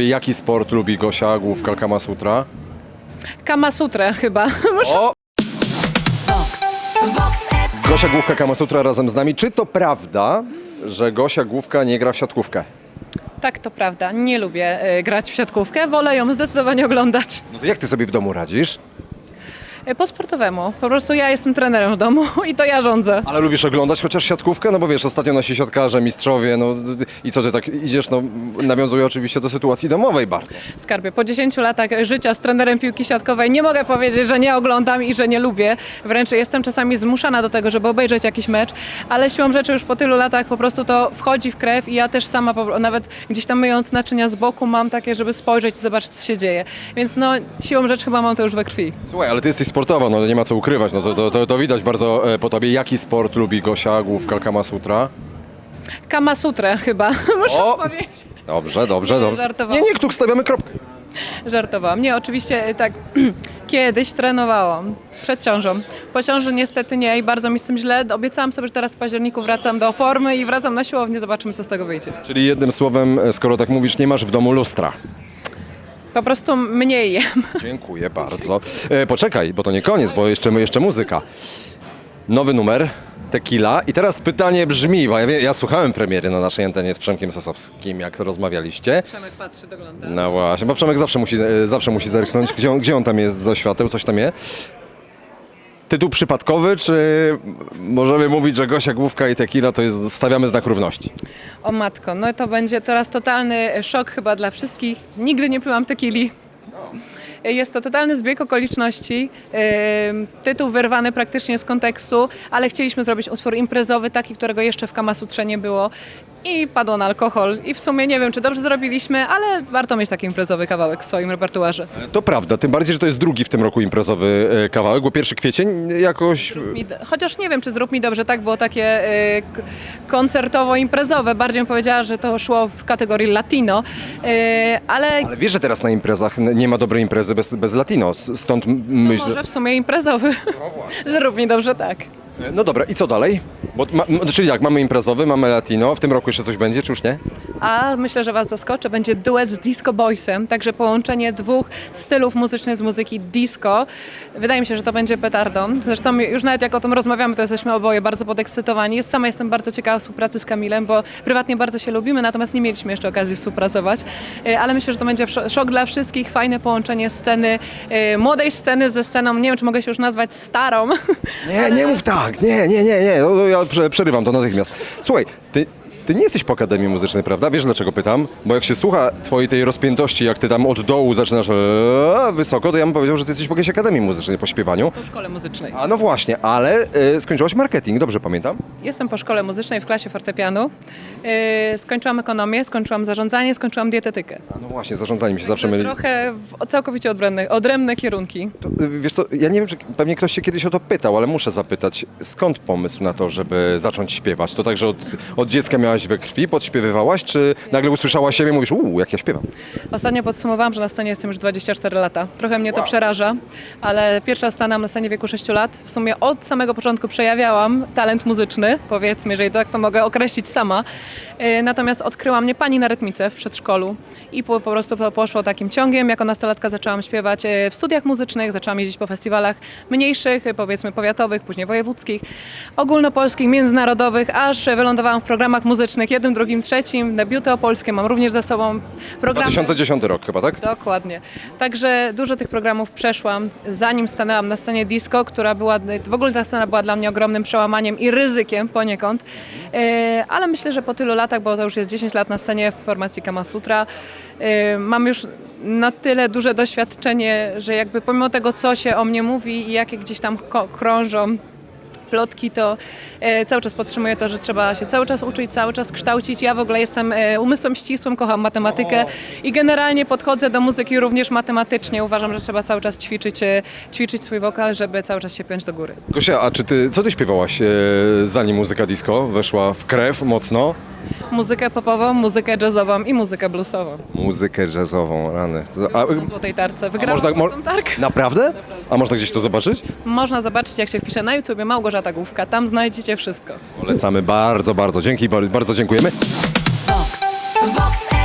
Jaki sport lubi Gosia Główka Kama Sutra? Kama Sutrę chyba. O! Vox, Vox FM. Gosia Główka Kama Sutra razem z nami. Czy to prawda, że Gosia Główka nie gra w siatkówkę? tak, to prawda. Nie lubię y, grać w siatkówkę, wolę ją zdecydowanie oglądać. No to jak ty sobie w domu radzisz? Y, po sportowemu. Po prostu ja jestem trenerem w domu i to ja rządzę. Ale lubisz oglądać chociaż siatkówkę? No bo wiesz, ostatnio nasi siatkarze, mistrzowie, no i co ty tak idziesz, no nawiązuje oczywiście do sytuacji domowej bardzo. Skarbie, po 10 latach życia z trenerem piłki siatkowej nie mogę powiedzieć, że nie oglądam i że nie lubię. Wręcz jestem czasami zmuszana do tego, żeby obejrzeć jakiś mecz, ale siłą rzeczy już po tylu latach po prostu to wchodzi w krew i ja też sama, nawet gdzieś tam myjąc naczynia z boku mam takie, żeby spojrzeć i zobaczyć, co się dzieje. Więc no, siłą rzeczy chyba mam to już we krwi. Słuchaj, ale ty jesteś sportowa, no nie ma co ukrywać, no to, to, to, to widać bardzo e, po tobie. Jaki sport lubi Gosia Główka Kama Sutra? Kama Sutrę chyba, muszę O! powiedzieć. Dobrze, dobrze, Nie, dobrze. żartowałam. Nie, nie, tu stawiamy kropkę. Żartowałam. Nie, oczywiście tak kiedyś trenowałam przed ciążą. Po ciąży niestety nie i bardzo mi z tym źle. Obiecałam sobie, że teraz w październiku wracam do formy i wracam na siłownię, zobaczymy co z tego wyjdzie. Czyli jednym słowem, e, skoro tak mówisz, nie masz w domu lustra. Po prostu mniej jem. Dziękuję bardzo. E, poczekaj, bo to nie koniec, bo jeszcze, jeszcze muzyka. Nowy numer, Tequila. I teraz pytanie brzmi, bo ja, wie- ja słuchałem premiery na naszej antenie z Przemkiem Sasowskim, jak to rozmawialiście. Przemek patrzy, dogląda. No właśnie, bo Przemek zawsze musi, e, zawsze musi zerknąć, gdzie on, gdzie on tam jest za świateł, coś tam jest. Tytuł przypadkowy, czy możemy mówić, że Gosia Główka i Tequila to jest, stawiamy znak równości? O matko, no to będzie teraz totalny szok chyba dla wszystkich. Nigdy nie piłam tequili. Jest to totalny zbieg okoliczności. Tytuł wyrwany praktycznie z kontekstu, ale chcieliśmy zrobić utwór imprezowy, taki, którego jeszcze w Kamasutrze nie było. I padło na alkohol. I w sumie nie wiem, czy dobrze zrobiliśmy, ale warto mieć taki imprezowy kawałek w swoim repertuarze. To prawda, tym bardziej, że to jest drugi w tym roku imprezowy e, kawałek, bo pierwszy kwiecień jakoś... Mi Chociaż nie wiem, czy zrób mi dobrze, tak było takie y, k- koncertowo-imprezowe. Bardziej bym powiedziała, że to szło w kategorii latino, y, ale Ale wiesz, że teraz na imprezach n- nie ma dobrej imprezy bez, bez latino, s- stąd m- No myślę... może w sumie imprezowy. Zrób mi dobrze tak. No dobra, i co dalej? Bo, ma, czyli jak, mamy imprezowy, mamy latino, w tym roku jeszcze coś będzie, czy już nie? A myślę, że Was zaskoczę, będzie duet z Disco Boysem, także połączenie dwóch stylów muzycznych z muzyki disco. Wydaje mi się, że to będzie petardą. Zresztą już nawet jak o tym rozmawiamy, to jesteśmy oboje bardzo podekscytowani. Sama jestem bardzo ciekawa współpracy z Kamilem, bo prywatnie bardzo się lubimy, natomiast nie mieliśmy jeszcze okazji współpracować. E, Ale myślę, że to będzie szo- szok dla wszystkich, fajne połączenie sceny, e, młodej sceny ze sceną, nie wiem, czy mogę się już nazwać starą. Nie, nie mów tak, nie, nie, nie, nie, ja prze- przerywam to natychmiast. Słuchaj, ty, ty nie jesteś po Akademii Muzycznej, prawda? Wiesz dlaczego pytam? Bo jak się słucha twojej tej rozpiętości, jak ty tam od dołu zaczynasz e, wysoko, to ja bym powiedział, że ty jesteś po jakiejś Akademii Muzycznej, po śpiewaniu. Po szkole muzycznej. A no właśnie, ale e, skończyłaś marketing, dobrze pamiętam? Jestem po szkole muzycznej w klasie fortepianu. Yy, skończyłam ekonomię, skończyłam zarządzanie, skończyłam dietetykę. A no właśnie, zarządzanie mi się zawsze myli. Trochę w całkowicie odrębne, odrębne kierunki. To, y, wiesz co, ja nie wiem, czy pewnie ktoś się kiedyś o to pytał, ale muszę zapytać, skąd pomysł na to, żeby zacząć śpiewać? To tak, że od, od dziecka miałaś we krwi, podśpiewywałaś, czy nagle usłyszałaś siebie i mówisz, uuu, jak ja śpiewam? Ostatnio podsumowałam, że na scenie jestem już 24 lata. Trochę mnie to Wow. przeraża, ale pierwsza stanęłam na scenie w wieku 6 lat. W sumie od samego początku przejawiałam talent muzyczny, powiedzmy, jeżeli tak to mogę określić sama. Yy, Natomiast odkryła mnie pani na rytmice w przedszkolu i po, po prostu poszło takim ciągiem. Jako nastolatka zaczęłam śpiewać yy, w studiach muzycznych, zaczęłam jeździć po festiwalach mniejszych, yy, powiedzmy powiatowych, później wojewódzkich, ogólnopolskich, międzynarodowych, aż wylądowałam w programach muzycznych, jednym, drugim, trzecim, debiuty opolskie, mam również za sobą programy. 2010 rok chyba, tak? Dokładnie. Także dużo tych programów przeszłam, zanim stanęłam na scenie disco, która była, w ogóle ta scena była dla mnie ogromnym przełamaniem i ryzykiem poniekąd, E, ale myślę, że po tylu latach, bo to już jest 10 lat na scenie w formacji Kama Sutra, e, mam już na tyle duże doświadczenie, że jakby pomimo tego, co się o mnie mówi i jakie gdzieś tam krążą plotki, to e, cały czas podtrzymuję to, że trzeba się cały czas uczyć, cały czas kształcić. Ja w ogóle jestem e, umysłem ścisłym, kocham matematykę i generalnie podchodzę do muzyki również matematycznie. Uważam, że trzeba cały czas ćwiczyć, e, ćwiczyć swój wokal, żeby cały czas się piąć do góry. Gosia, a czy ty, co ty śpiewałaś, zanim muzyka disco weszła w krew mocno? Muzykę popową, muzykę jazzową i muzykę bluesową. Muzykę jazzową, rany. A, Na Złotej Tarce. Wygrałam można, mo- Tarkę. naprawdę? A można gdzieś to zobaczyć? Można zobaczyć, jak się wpisze na YouTubie Małgorzata Główka. Tam znajdziecie wszystko. Polecamy bardzo, bardzo. Dzięki, bardzo dziękujemy. Vox, Vox